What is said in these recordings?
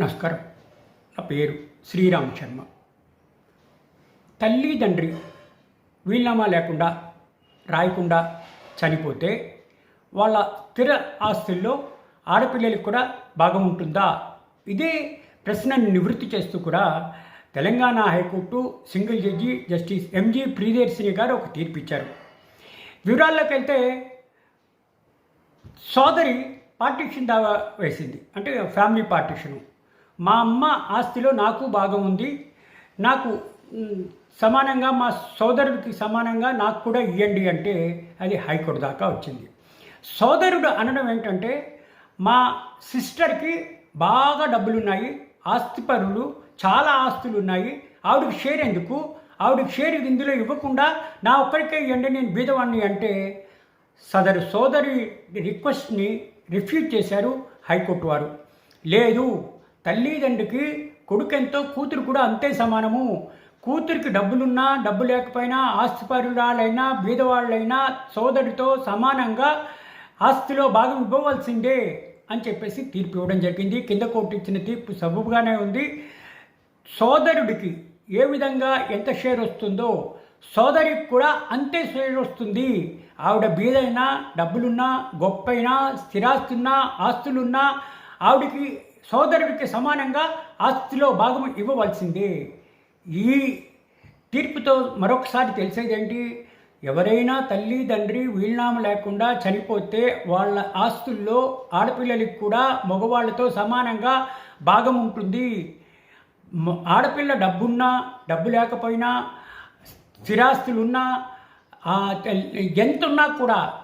నమస్కారం. నా పేరు శ్రీరామ్ శర్మ. తల్లి తండ్రి వీలునామా లేకుండా రాయకుండా చనిపోతే వాళ్ళ స్థిర ఆస్తుల్లో ఆడపిల్లలకు కూడా భాగం ఉంటుందా? ఇదే ప్రశ్నను నివృత్తి చేస్తూ కూడా Telangana high court single judge justice MG Priyadarshini garu ఒక తీర్పు ఇచ్చారు. వివరాల్లోకి వెళ్తే సోదరి పార్టీషన్ దావా వేసింది. అంటే ఫ్యామిలీ పార్టీషను. మా అమ్మ ఆస్తిలో నాకు భాగం ఉంది. నాకు సమానంగా మా సోదరుడికి సమానంగా నాకు కూడా ఇవ్వండి అంటే అది హైకోర్టు దాకా వచ్చింది. సోదరుడు అనడం ఏంటంటే మా సిస్టర్కి బాగా డబ్బులు ఉన్నాయి ఆస్తిపరులు చాలా ఆస్తులు ఉన్నాయి ఆవిడకి షేర్ ఎందుకు? ఆవిడకి షేర్ ఇందులో ఇవ్వకుండా నా ఒక్కరికే ఇవ్వండి నేను బీదవాణ్ణి అంటే సదరు సోదరి రిక్వెస్ట్ని రిఫ్యూజ్ చేశారు హైకోర్టు వారు. లేదు తల్లిదండ్రికి కొడుకెంతో కూతురు కూడా అంతే సమానము. కూతురికి డబ్బులున్నా డబ్బు లేకపోయినా ఆస్తిపరురాలైనా బీదవాళ్ళైనా సోదరితో సమానంగా ఆస్తిలో భాగం ఇవ్వవలసిందే అని చెప్పేసి తీర్పు ఇవ్వడం జరిగింది. కింద కోర్టు ఇచ్చిన తీర్పు సబబుగానే ఉంది. సోదరుడికి ఏ విధంగా ఎంత షేర్ వస్తుందో సోదరికి కూడా అంతే షేర్ వస్తుంది. ఆవిడ బీదైనా డబ్బులున్నా గొప్పైనా స్థిరాస్తున్నా ఆస్తులున్నా ఆవిడకి సోదరుడికి సమానంగా ఆస్తిలో భాగం ఇవ్వవలసిందే. ఈ తీర్పుతో మరొకసారి తెలిసేదేంటి? ఎవరైనా తల్లి తండ్రి వీలునామా లేకుండా చనిపోతే వాళ్ళ ఆస్తుల్లో ఆడపిల్లలకి కూడా మగవాళ్ళతో సమానంగా భాగం ఉంటుంది. ఆడపిల్ల డబ్బున్నా డబ్బు లేకపోయినా స్థిరాస్తులున్నా ఆ, తెల్- ఎంతున్నా కూడా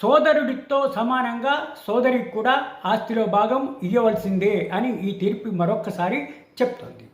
సోదరుడితో సమానంగా సోదరికి కూడా ఆస్తిలో భాగం ఇవ్వవలసిందే అని ఈ తీర్పు మరొక్కసారి చెప్తోంది.